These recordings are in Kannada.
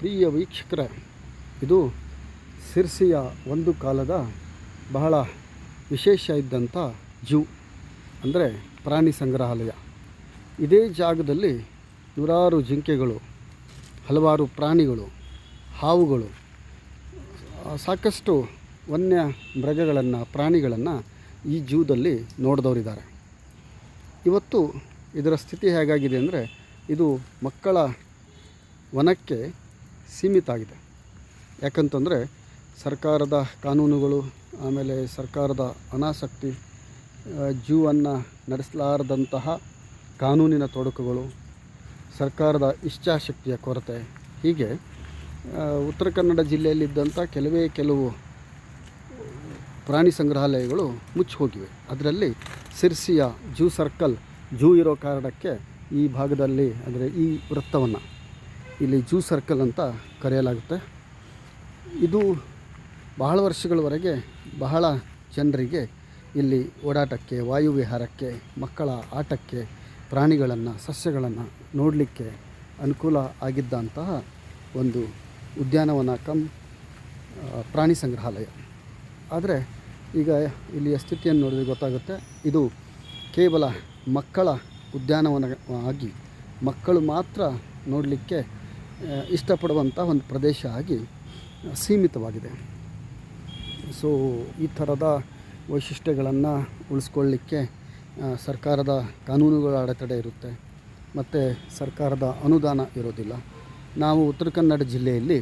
ಪ್ರಿಯ ವೀಕ್ಷಕರ, ಇದು ಸಿರ್ಸಿಯ ಒಂದು ಕಾಲದ ಬಹಳ ವಿಶೇಷ ಇದ್ದಂಥ ಜೂ, ಅಂದರೆ ಪ್ರಾಣಿ ಸಂಗ್ರಹಾಲಯ. ಇದೇ ಜಾಗದಲ್ಲಿ ನೂರಾರು ಜಿಂಕೆಗಳು, ಹಲವಾರು ಪ್ರಾಣಿಗಳು, ಹಾವುಗಳು, ಸಾಕಷ್ಟು ವನ್ಯ ಮೃಗಗಳನ್ನು, ಪ್ರಾಣಿಗಳನ್ನು ಈ ಜೂದಲ್ಲಿ ನೋಡಿದವರಿದ್ದಾರೆ. ಇವತ್ತು ಇದರ ಸ್ಥಿತಿ ಹೇಗಾಗಿದೆ ಅಂದರೆ, ಇದು ಮಕ್ಕಳ ವನಕ್ಕೆ ಸೀಮಿತ ಆಗಿದೆ ಯಾಕಂತಂದರೆ ಸರ್ಕಾರದ ಕಾನೂನುಗಳು, ಆಮೇಲೆ ಸರ್ಕಾರದ ಅನಾಸಕ್ತಿ ಜೂವನ್ನು ನಡೆಸಲಾರದಂತಹ ಕಾನೂನಿನ ತೊಡಕುಗಳು, ಸರ್ಕಾರದ ಇಚ್ಛಾಶಕ್ತಿಯ ಕೊರತೆ, ಹೀಗೆ ಉತ್ತರ ಕನ್ನಡ ಜಿಲ್ಲೆಯಲ್ಲಿದ್ದಂಥ ಕೆಲವೇ ಕೆಲವು ಪ್ರಾಣಿ ಸಂಗ್ರಹಾಲಯಗಳು ಮುಚ್ಚಿ ಹೋಗಿವೆ. ಅದರಲ್ಲಿ ಸಿರ್ಸಿಯ ಜೂ ಸರ್ಕಲ್, ಜೂ ಇರೋ ಕಾರಣಕ್ಕೆ ಈ ಭಾಗದಲ್ಲಿ, ಅಂದರೆ ಈ ವೃತ್ತವನ್ನು ಇಲ್ಲಿ ಜೂ ಸರ್ಕಲ್ ಅಂತ ಕರೆಯಲಾಗುತ್ತೆ. ಇದು ಬಹಳ ವರ್ಷಗಳವರೆಗೆ ಬಹಳ ಜನರಿಗೆ ಇಲ್ಲಿ ಓಡಾಟಕ್ಕೆ, ವಾಯುವಿಹಾರಕ್ಕೆ, ಮಕ್ಕಳ ಆಟಕ್ಕೆ, ಪ್ರಾಣಿಗಳನ್ನು, ಸಸ್ಯಗಳನ್ನು ನೋಡಲಿಕ್ಕೆ ಅನುಕೂಲ ಆಗಿದ್ದಂತಹ ಒಂದು ಉದ್ಯಾನವನ ಕಮ್ ಪ್ರಾಣಿ ಸಂಗ್ರಹಾಲಯ. ಆದರೆ ಈಗ ಇಲ್ಲಿಯ ಸ್ಥಿತಿಯನ್ನು ನೋಡಿದ್ರೆ ಗೊತ್ತಾಗುತ್ತೆ, ಇದು ಕೇವಲ ಮಕ್ಕಳ ಉದ್ಯಾನವನ ಆಗಿ ಮಕ್ಕಳು ಮಾತ್ರ ನೋಡಲಿಕ್ಕೆ ಇಷ್ಟಪಡುವಂಥ ಒಂದು ಪ್ರದೇಶ ಆಗಿ ಸೀಮಿತವಾಗಿದೆ. ಸೊ ಈ ಥರದ ವೈಶಿಷ್ಟ್ಯಗಳನ್ನು ಉಳಿಸ್ಕೊಳ್ಳಿಕ್ಕೆ ಸರ್ಕಾರದ ಕಾನೂನುಗಳ ಅಡೆತಡೆ ಇರುತ್ತೆ. ಮತ್ತು ಸರ್ಕಾರದ ಅನುದಾನ ಇರೋದಿಲ್ಲ. ನಾವು ಉತ್ತರ ಕನ್ನಡ ಜಿಲ್ಲೆಯಲ್ಲಿ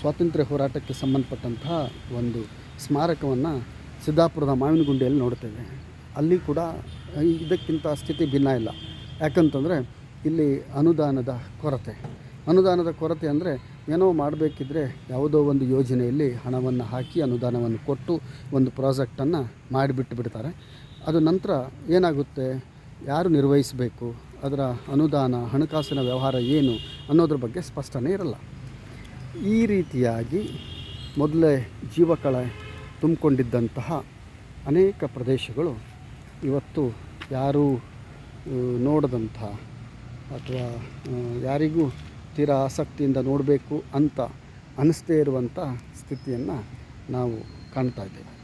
ಸ್ವಾತಂತ್ರ್ಯ ಹೋರಾಟಕ್ಕೆ ಸಂಬಂಧಪಟ್ಟಂತಹ ಒಂದು ಸ್ಮಾರಕವನ್ನು ಸಿದ್ದಾಪುರದ ಮಾವಿನಗುಂಡಿಯಲ್ಲಿ ನೋಡ್ತೇವೆ. ಅಲ್ಲಿ ಕೂಡ, ಇದಕ್ಕಿಂತ ಸ್ಥಿತಿ ಭಿನ್ನ ಇಲ್ಲ. ಯಾಕಂತಂದರೆ ಇಲ್ಲಿ ಅನುದಾನದ ಕೊರತೆ. ಅನುದಾನದ ಕೊರತೆ ಅಂದರೆ ಏನೋ ಮಾಡಬೇಕಿದ್ರೆ ಯಾವುದೋ ಒಂದು ಯೋಜನೆಯಲ್ಲಿ ಹಣವನ್ನು ಹಾಕಿ ಅನುದಾನವನ್ನು ಕೊಟ್ಟು ಒಂದು ಪ್ರಾಜೆಕ್ಟನ್ನು ಮಾಡಿಬಿಟ್ಟು ಬಿಡ್ತಾರೆ. ಅದು ನಂತರ ಏನಾಗುತ್ತೆ? ಯಾರು ನಿರ್ವಹಿಸಬೇಕು? ಅದರ ಅನುದಾನ, ಹಣಕಾಸಿನ ವ್ಯವಹಾರ ಏನು ಅನ್ನೋದ್ರ ಬಗ್ಗೆ ಸ್ಪಷ್ಟನೆ ಇರಲ್ಲ. ಈ ರೀತಿಯಾಗಿ ಮೊದಲೇ ಜೀವಕಳೆ ತುಂಬಿಕೊಂಡಿದ್ದಂತಹ ಅನೇಕ ಪ್ರದೇಶಗಳು ಇವತ್ತು ಯಾರೂ ನೋಡದಂತಹ ಅಥವಾ ಯಾರಿಗೂ ತೀರಾ ಆಸಕ್ತಿಯಿಂದ ನೋಡಬೇಕು ಅಂತ ಅನ್ನಿಸದೇ ಇರುವಂಥ ಸ್ಥಿತಿಯನ್ನು ನಾವು ಕಾಣ್ತಾ ಇದ್ದೇವೆ.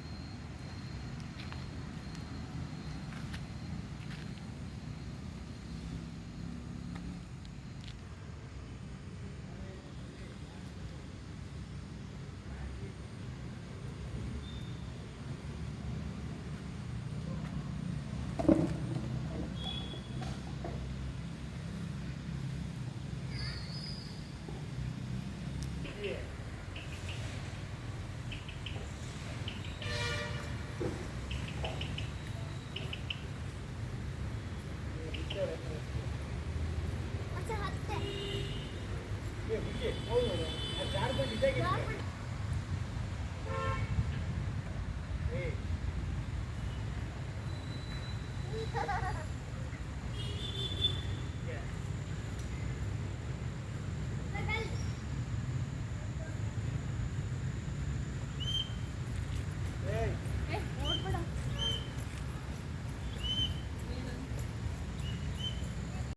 Ha ha ha!